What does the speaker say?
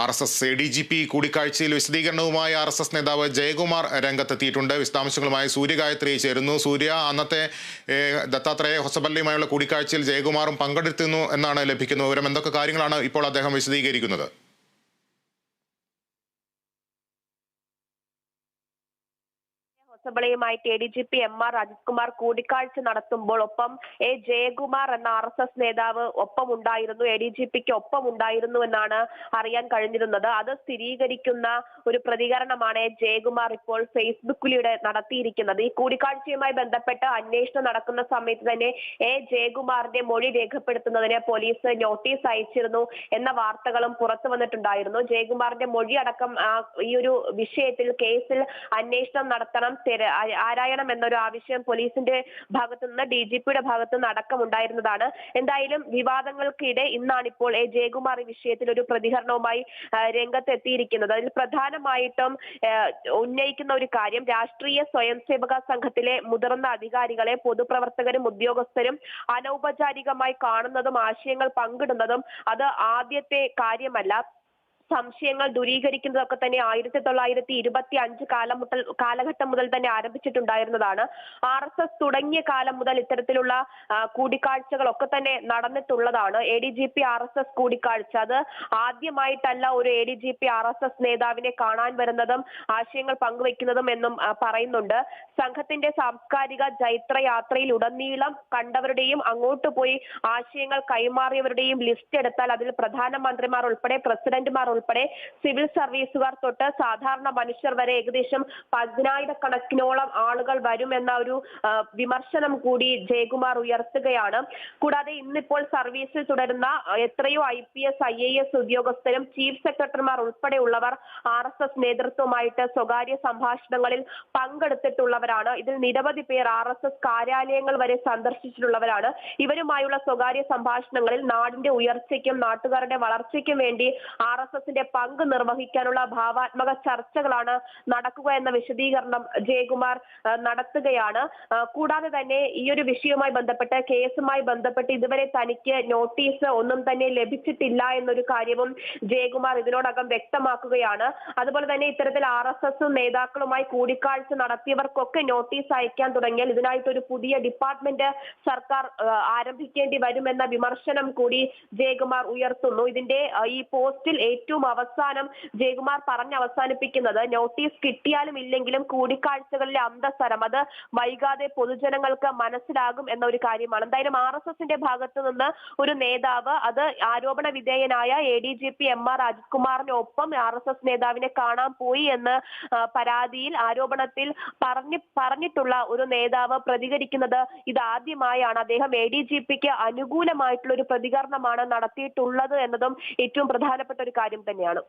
R S S A D G P കൂടിക്കാഴ്ചയിൽ വിശദീകരണവുമായി R S S നേതാവ് ജയകുമാർ രംഗത്തെത്തിയിട്ടുണ്ട്. വിശദാംശങ്ങളുമായി സൂര്യഗായത്രി ചേരുന്നു. സൂര്യ അന്നത്തെ ദത്താത്രേയ ഹൊസബല്ലയുമായുള്ള കൂടിക്കാഴ്ചയിൽ ജയകുമാറും പങ്കെടുത്തിരുന്നു എന്നാണ് ലഭിക്കുന്ന വിവരം. എന്തൊക്കെ കാര്യങ്ങളാണ് ഇപ്പോൾ അദ്ദേഹം വിശദീകരിക്കുന്നത്? ഹൊസബളയുമായിട്ട് A D G P M R Ajith Kumar കൂടിക്കാഴ്ച നടത്തുമ്പോൾ ഒപ്പം എ ജയകുമാർ എന്ന ആർ എസ് എസ് നേതാവ് ഒപ്പം ഉണ്ടായിരുന്നു എ ഡി ജി പിക്ക് ഒപ്പം ഉണ്ടായിരുന്നു എന്നാണ് അറിയാൻ കഴിഞ്ഞിരുന്നത്. അത് സ്ഥിരീകരിക്കുന്ന ഒരു പ്രതികരണമാണ് ജയകുമാർ ഇപ്പോൾ ഫേസ്ബുക്കിലൂടെ നടത്തിയിരിക്കുന്നത്. ഈ കൂടിക്കാഴ്ചയുമായി ബന്ധപ്പെട്ട് അന്വേഷണം നടക്കുന്ന സമയത്ത് തന്നെ എ ജയകുമാറിന്റെ മൊഴി രേഖപ്പെടുത്തുന്നതിന് പോലീസ് നോട്ടീസ് അയച്ചിരുന്നു എന്ന വാർത്തകളും പുറത്തു വന്നിട്ടുണ്ടായിരുന്നു. ജയകുമാറിന്റെ മൊഴി അടക്കം ഈ ഒരു വിഷയത്തിൽ കേസിൽ അന്വേഷണം നടത്തണം ആ- ആരായണം എന്നൊരു ആവശ്യം പോലീസിന്റെ ഭാഗത്തു നിന്ന് ഡി ജി പിയുടെ ഭാഗത്തു നിന്ന് അടക്കമുണ്ടായിരുന്നതാണ് എന്തായാലും വിവാദങ്ങൾക്കിടെ ഇന്നാണ് ഇപ്പോൾ എ. ജയകുമാർ ഈ വിഷയത്തിൽ ഒരു പ്രതികരണവുമായി രംഗത്തെത്തിയിരിക്കുന്നത്. അതിൽ പ്രധാനമായിട്ടും ഉന്നയിക്കുന്ന ഒരു കാര്യം രാഷ്ട്രീയ സ്വയം സേവക സംഘത്തിലെ മുതിർന്ന അധികാരികളെ പൊതുപ്രവർത്തകരും ഉദ്യോഗസ്ഥരും അനൗപചാരികമായി കാണുന്നതും ആശയങ്ങൾ പങ്കിടുന്നതും അത് ആദ്യത്തെ കാര്യമല്ല. സംശയങ്ങൾ ദൂരീകരിക്കുന്നതൊക്കെ തന്നെ ആയിരത്തി തൊള്ളായിരത്തി ഇരുപത്തി അഞ്ച് കാലം മുതൽ കാലഘട്ടം മുതൽ തന്നെ ആരംഭിച്ചിട്ടുണ്ടായിരുന്നതാണ്. ആർ എസ് എസ് തുടങ്ങിയ കാലം മുതൽ ഇത്തരത്തിലുള്ള കൂടിക്കാഴ്ചകളൊക്കെ തന്നെ നടന്നിട്ടുള്ളതാണ്. A D G P R S S കൂടിക്കാഴ്ച. അത് ആദ്യമായിട്ടല്ല ഒരു A D G P R S S നേതാവിനെ കാണാൻ വരുന്നതും ആശയങ്ങൾ പങ്കുവെക്കുന്നതും എന്നും പറയുന്നുണ്ട്. സംഘത്തിന്റെ സാംസ്കാരിക ജൈത്രയാത്രയിൽ ഉടനീളം കണ്ടവരുടെയും അങ്ങോട്ട് പോയി ആശയങ്ങൾ കൈമാറിയവരുടെയും ലിസ്റ്റ് എടുത്താൽ അതിൽ പ്രധാനമന്ത്രിമാർ ഉൾപ്പെടെ പ്രസിഡന്റുമാർ ഉൾപ്പെടെ സിവിൽ സർവീസുകാർ തൊട്ട് സാധാരണ മനുഷ്യർ വരെ ഏകദേശം പതിനായിരക്കണക്കിനോളം ആളുകൾ വരുമെന്ന ഒരു വിമർശനം കൂടി ജയകുമാർ ഉയർത്തുകയാണ്. കൂടാതെ ഇന്നിപ്പോൾ സർവീസിൽ തുടരുന്ന എത്രയോ I P S I A S ഉദ്യോഗസ്ഥരും ചീഫ് സെക്രട്ടറിമാർ ഉൾപ്പെടെയുള്ളവർ ആർ എസ് എസ് നേതൃത്വമായിട്ട് സ്വകാര്യ സംഭാഷണങ്ങളിൽ പങ്കെടുത്തിട്ടുള്ളവരാണ്. ഇതിൽ നിരവധി പേർ ആർ എസ് എസ് കാര്യാലയങ്ങൾ വരെ സന്ദർശിച്ചിട്ടുള്ളവരാണ്. ഇവരുമായുള്ള സ്വകാര്യ സംഭാഷണങ്ങളിൽ നാടിന്റെ ഉയർച്ചയ്ക്കും നാട്ടുകാരുടെ വളർച്ചയ്ക്കും വേണ്ടി ആർ എസ് എസിന്റെ പങ്ക് നിർവഹിക്കാനുള്ള ഭാവാത്മക ചർച്ചകളാണ് നടക്കുക എന്ന വിശദീകരണം ജയകുമാർ നടത്തുകയാണ്. കൂടാതെ തന്നെ ഈ ഒരു വിഷയവുമായി ബന്ധപ്പെട്ട് കേസുമായി ബന്ധപ്പെട്ട് ഇതുവരെ തനിക്ക് നോട്ടീസ് ഒന്നും തന്നെ ലഭിച്ചിട്ടില്ല എന്നൊരു കാര്യവും ജയകുമാർ ഇതിനോടകം വ്യക്തമാക്കുകയാണ്. അതുപോലെ തന്നെ ഇത്തരത്തിൽ ആർ എസ് എസ് നേതാക്കളുമായി കൂടിക്കാഴ്ച നടത്തിയവർക്കൊക്കെ നോട്ടീസ് അയക്കാൻ തുടങ്ങിയാൽ ഇതിനായിട്ട് ഒരു പുതിയ ഡിപ്പാർട്ട്മെന്റ് സർക്കാർ ആരംഭിക്കേണ്ടി വരുമെന്ന വിമർശനം കൂടി ജയകുമാർ ഉയർത്തുന്നു. ഇതിന്റെ ഈ പോസ്റ്റിൽ ഏറ്റവും അവസാനം ജയകുമാർ പറഞ്ഞ് അവസാനിപ്പിക്കുന്നത് നോട്ടീസ് കിട്ടിയാലും ഇല്ലെങ്കിലും കൂടിക്കാഴ്ചകളിലെ അന്തസ്സരം. അത് വൈകാതെ പൊതുജനങ്ങൾക്ക് മനസ്സിലാകും എന്ന ഒരു കാര്യമാണ്. എന്തായാലും ആർ എസ് എസിന്റെ ഭാഗത്ത് നിന്ന് ഒരു നേതാവ് അത് ആരോപണ വിധേയനായ A D G P M R അജിത്കുമാറിനൊപ്പം R S S നേതാവിനെ കാണാൻ പോയി എന്ന് പരാതിയിൽ ആരോപണത്തിൽ പറഞ്ഞു പറഞ്ഞിട്ടുള്ള ഒരു നേതാവ് പ്രതികരിക്കുന്നത് ഇതാദ്യമായാണ്. അദ്ദേഹം എ ഡി ജി പിക്ക് അനുകൂലമായിട്ടുള്ള ഒരു പ്രതികരണമാണ് നടത്തിയിട്ടുള്ളത് എന്നതും ഏറ്റവും പ്രധാനപ്പെട്ട ഒരു കാര്യം. തന്നെയാണ്.